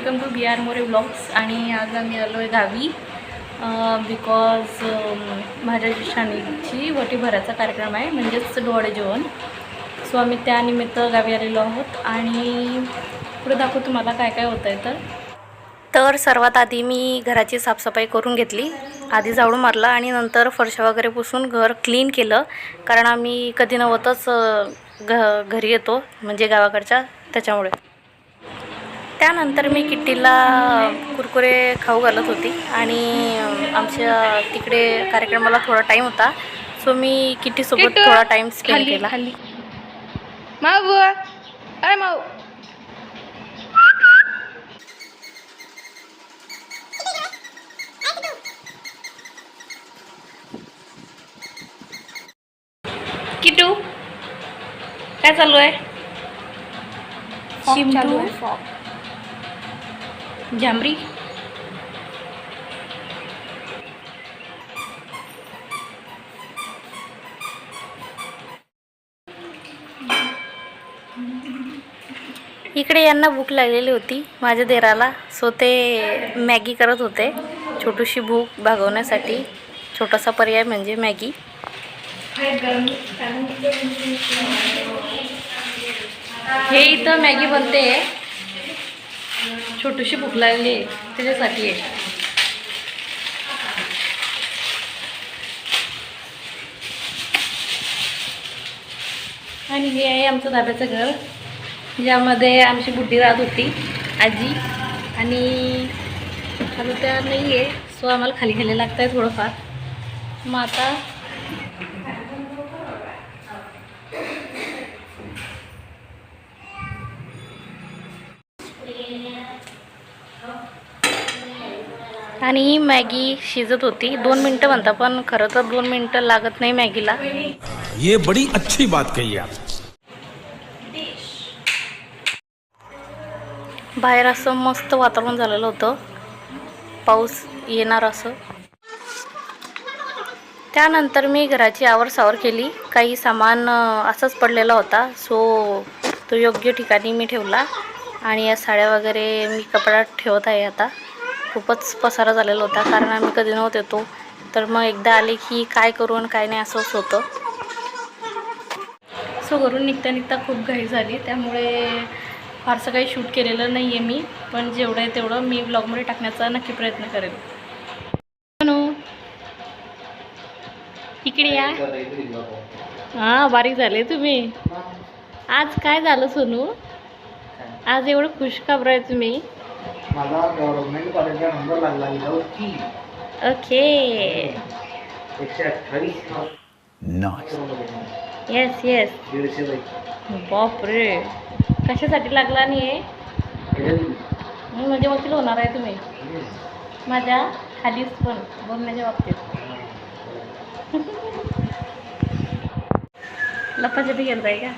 Welcome to B R More blogs आणि आज आम्ही आलो आहे गावी बिकॉज माझ्या शाणीची वटीभरायचा कार्यक्रम आहे म्हणजेच डोळे जेवण. सो आम्ही त्यानिमित्त गावी आलेलो आहोत आणि पुढे दाखवू तुम्हाला काय काय होतं आहे तर. तर सर्वात आधी मी घराची साफसफाई करून घेतली. आधी झाडू मारला आणि नंतर फरशा वगैरे पुसून घर क्लीन केलं. कारण आम्ही कधी नव्हतंच घ घरी येतो म्हणजे गावाकडच्या त्याच्यामुळे. त्यानंतर मी किट्टीला कुरकुरे खाऊ घालत होती आणि आमच्या तिकडे कार्यक्रमाला थोडा टाईम होता. सो मी किट्टीसोबत किट्टू, थोडा टाईम स्पेंड केला. खाली. माऊ बुवा. अय माऊ. किटू काय चालू आहे? Frock. जांभरी. इकडे यांना भूक लागलेली होती. माझ्या देराला. सो ते मॅगी करत होते. छोटीशी भूक भागवण्यासाठी. छोटासा पर्याय म्हणजे मॅगी हे इथं मॅगी बनते. छोटीशी भूक लागली आहे. त्याच्यासाठी आहे. आणि हे आहे आमचं दाब्याचं घर. ज्यामध्ये आमची बुड्डी राहत होती आजी. आणि आता त्या नाही आहे सो आम्हाला खाली खाली लागतं आहे थोडंफार. मग आता आणि ही मॅगी शिजत होती. दोन मिनटं म्हणता पण खरं तर दोन मिनटं लागत नाही मॅगीला. ये बड़ी अच्छी बात कही आप. बाहेर असं मस्त वातावरण झालेलं होतं. पाऊस येणार असं. त्यानंतर मी घराची आवरसावर केली. काही सामान असंच पडलेला होता. सो तो योग्य ठिकाणी मी ठेवला. आणि या साड्या वगैरे मी कपड्यात ठेवत आहे आता. खूपच पसारा झालेला होता. कारण आम्ही कधी नव्हते येतो तर मग एकदा आले की काय करू आणि काय नाही असंच होतं. सो घरून निघता निघता खूप घाई झाली. त्यामुळे फारसं काही शूट केलेलं नाही आहे मी. पण जेवढं आहे तेवढं मी ब्लॉगमध्ये टाकण्याचा नक्की प्रयत्न करेन. म्हणू इकडे या. हां बारीक झाले तुम्ही. आज काय झालं सोनू? आज एवढं खुश खबर आहे तुम्ही. माझा गव्हर्नमेंट कॉलेजला नंबर लागला विदाऊट फी ओके. एकशे अठ्ठावीस. येस येस दीडशे बापरे. कशासाठी लागला नाही आहे म्हणजे वकील होणार आहे तुम्ही. माझ्या खालीच पण बोलण्याच्या बाबतीत. लपाछपी गेलताय का?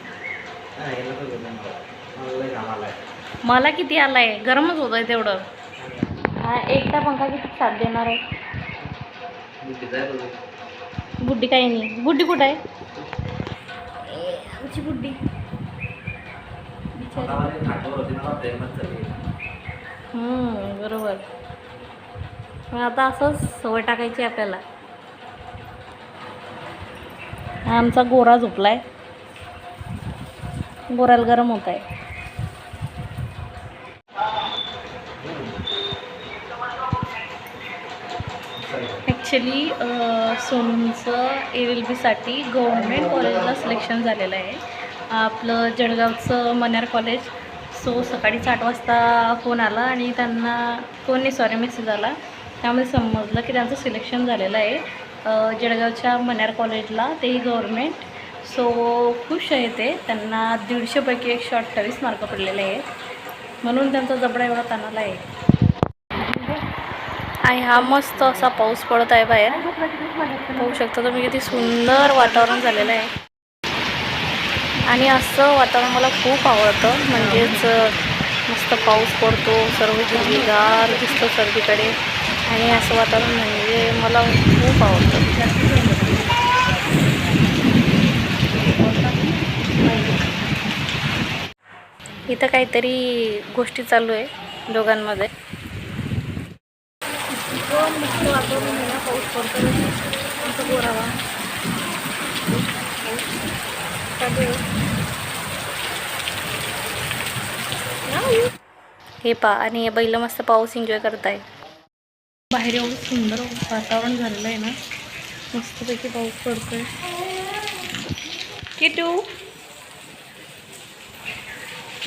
मला किती आलाय? गरमच होत आहे तेवढं. हा एकटा पंखा किती साथ देणार आहे? बुड्डी काही नाही. बुड्डी कुठं आहे? ए, आमची बुड्डी बरोबर. मग आता असंच सवय टाकायची आपल्याला. हा आमचा गोरा झोपलाय. गोऱ्याला गरम होत आहे ॲक्च्युली सोनूंचं ए एल बीसाठी गव्हर्मेंट कॉलेजला सिलेक्शन झालेलं आहे. आपलं जळगावचं मन्यार कॉलेज सो सकाळीच आठ वाजता फोन आला आणि त्यांना फोन सॉरी मेसेज आला. त्यामध्ये समजलं की त्यांचं सिलेक्शन झालेलं आहे. जळगावच्या मन्यार कॉलेजला तेही गव्हर्मेंट सो खुश आहे ते. त्यांना दीडशेपैकी एकशे अठ्ठावीस मार्क पडलेले आहेत. म्हणून त्यांचा जबडा एवढा ताणाला आहे. आणि हा मस्त असा पाऊस पडत आहे बाहेर. पाहू शकता तुम्ही किती सुंदर वातावरण झालेलं आहे. आणि असं वातावरण मला खूप आवडतं. म्हणजेच मस्त पाऊस पडतो सर्व हिरवीगार दिसतं सर्वीकडे. आणि असं वातावरण म्हणजे मला खूप आवडतं. इथं काहीतरी गोष्टी चालू आहे दोघांमध्ये. मस्त वातावरण आहे ना पाऊस पडतो इथं बोरावा. हे पा आणि हे बैल मस्त पाऊस एन्जॉय करत आहे बाहेर एवढं सुंदर वातावरण झालेलं आहे ना मस्तपैकी पाऊस पडतोय. किटू.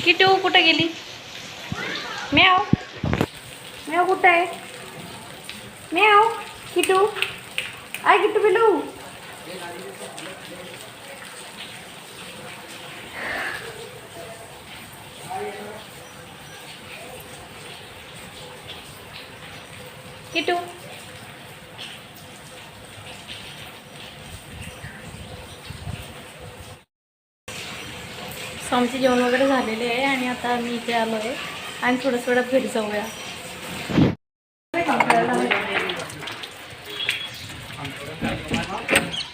किटू कुठं गेली? म्याव. म्याव कुठं आहे? म्याव किटू आय किटू पिलू किटू सो आमचे जेवण वगैरे झालेले आहे आणि आता आम्ही इथे आलो आहे आणि थोडंसं वेळात घरी जाऊया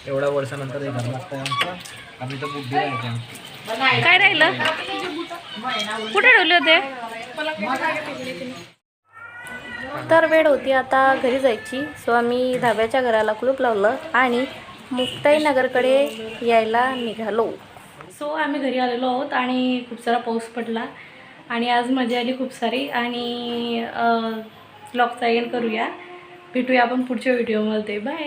एवढ्या वर्षानंतर हे आमचं आम्ही तर बुद्धी आहे काय राहिलं? कुठे ठेवले होते? तर वेळ होती आता घरी जायची. सो आम्ही धाब्याच्या घराला कुलूप लावलं आणि मुक्ताई नगरकडे यायला निघालो. सो आम्ही घरी आलेलो आहोत आणि खूप सारा पाऊस पडला. आणि आज मजा आली खूप सारी. आणि ब्लॉगचा एंड करूया. भेटूया आपण पुढच्या व्हिडिओमध्ये बाय